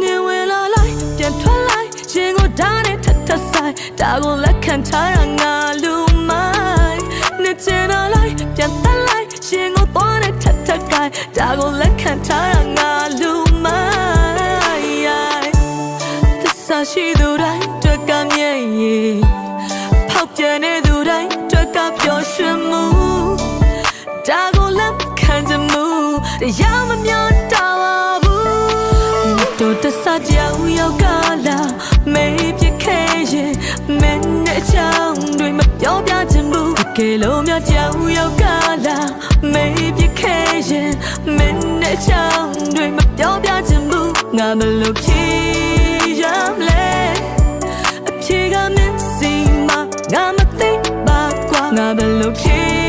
နေဝင်လာလိုက်ပြန်ထွက်လိုက်ရှင်ကိုဓာတ်နဲ့ထပ်ထပ်ဆိုင်ဒါကိုလက်ခံထားရငါလူမိုင်းနေချင်လာလိုက်ပြန်တက်လိုက်ရှင်ကိုသွားနဲ့ထပ်ထပ်ကိုင်ဒါကိုလက်ခံထားရငါလူမိုင်းသစ္စာရှိသူတိုင်းတွေ့ကမြဲ့ရင်ဖောက်ပြန်နေသူတိုင်းတွေ့ကပျော်ရွှင်မှုဒါကိုလက်ခံကြမှုတရားမမျောတာပါဘူးမ တဆကြောင်ရောက်ကလာမေးပြခဲရဲ့မင်းနဲ့ချောင်းတွေမပြောပြချင်ဘူးတကယ်လို့များကြောင်ရောက်ကလာမေးပြခဲရဲ့မင်းနဲ့ချောင်းတွေမပြောပြချင်ဘူးငါမလို့ဖြေရမလဲအဖြေကမင်းစီမှာငါမသိပါကွာငါမလို့ဖြေ